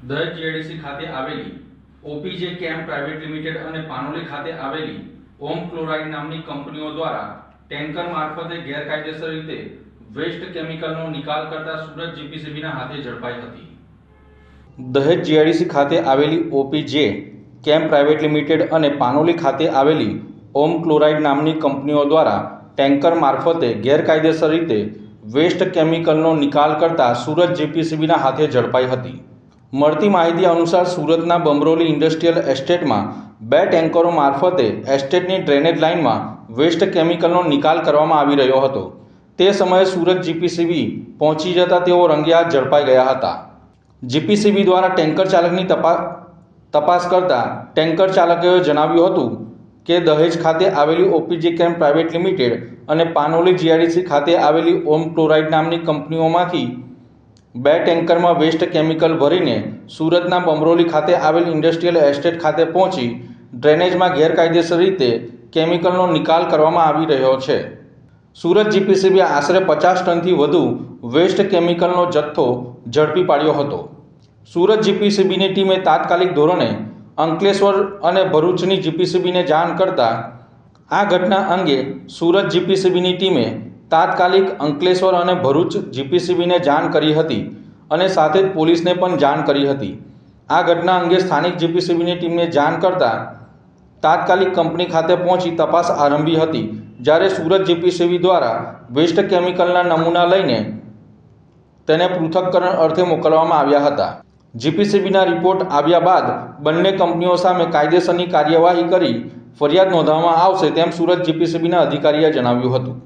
દહેજ જીઆઈડીસી ખાતે આવેલી ઓપીજે કેમ પ્રાઇવેટ લિમિટેડ અને પાનોલી ખાતે આવેલી ઓમ ક્લોરાઇડ નામની કંપનીઓ દ્વારા ટેન્કર મારફતે ગેરકાયદેસર રીતે વેસ્ટ કેમિકલનો નિકાલ કરતા સુરત જીપીસીબીના હાથે ઝડપાઈ હતી. દહેજ જીઆઈડીસી ખાતે આવેલી ઓપીજે કેમ પ્રાઇવેટ લિમિટેડ અને પાનોલી ખાતે આવેલી ઓમ ક્લોરાઇડ નામની કંપનીઓ દ્વારા ટેન્કર મારફતે ગેરકાયદેસર રીતે વેસ્ટ કેમિકલનો નિકાલ કરતા સુરત જીપીસીબીના હાથે ઝડપાઈ હતી. મળતી માહિતી અનુસાર સુરતના બમરોલી ઇન્ડસ્ટ્રીયલ એસ્ટેટમાં બે ટેન્કરો મારફતે એસ્ટેટની ડ્રેનેજ લાઇનમાં વેસ્ટ કેમિકલનો નિકાલ કરવામાં આવી રહ્યો હતો. તે સમયે સુરત જીપીસીબી પહોંચી જતા તેઓ રંગે હાથ ઝડપાઈ ગયા હતા. જીપીસીબી દ્વારા ટેન્કર ચાલકની તપાસ તપાસ કરતા ટેન્કર ચાલકોએ જણાવ્યું હતું કે દહેજ ખાતે આવેલી ઓપીજી કેમ પ્રાઇવેટ લિમિટેડ અને પાનોલી જીઆઈડીસી ખાતે આવેલી ઓમ ક્લોરાઇડ નામની કંપનીઓમાંથી બે ટેન્કરમાં વેસ્ટ કેમિકલ ભરીને સુરતના બમરોલી ખાતે આવેલ ઇન્ડસ્ટ્રીયલ એસ્ટેટ ખાતે પહોંચી ડ્રેનેજમાં ગેરકાયદેસર રીતે કેમિકલનો નિકાલ કરવામાં આવી રહ્યો છે. સુરત જીપીસીબી આશરે પચાસ ટનથી વધુ વેસ્ટ કેમિકલનો જથ્થો ઝડપી પાડ્યો હતો. સુરત જીપીસીબીની ટીમે તાત્કાલિક ધોરણે અંકલેશ્વર અને ભરૂચની જીપીસીબીને જાણ કરતા આ ઘટના અંગે સુરત જીપીસીબીની ટીમે તાત્કાલિક અંકલેશ્વર અને ભરૂચ જીપીસીબીને જાણ કરી હતી અને સાથે જ પોલીસને પણ જાણ કરી હતી. આ ઘટના અંગે સ્થાનિક જીપીસીબીની ટીમને જાણ કરતા તાત્કાલિક કંપની ખાતે પહોંચી તપાસ આરંભી હતી, જ્યારે સુરત જીપીસીબી દ્વારા વેસ્ટ કેમિકલના નમૂના લઈને તેને પૃથક્કરણ અર્થે મોકલવામાં આવ્યા હતા. જીપીસીબીના રિપોર્ટ આવ્યા બાદ બંને કંપનીઓ સામે કાયદેસરની કાર્યવાહી કરી ફરિયાદ નોંધવામાં આવશે તેમ સુરત જીપીસીબીના અધિકારીએ જણાવ્યું હતું.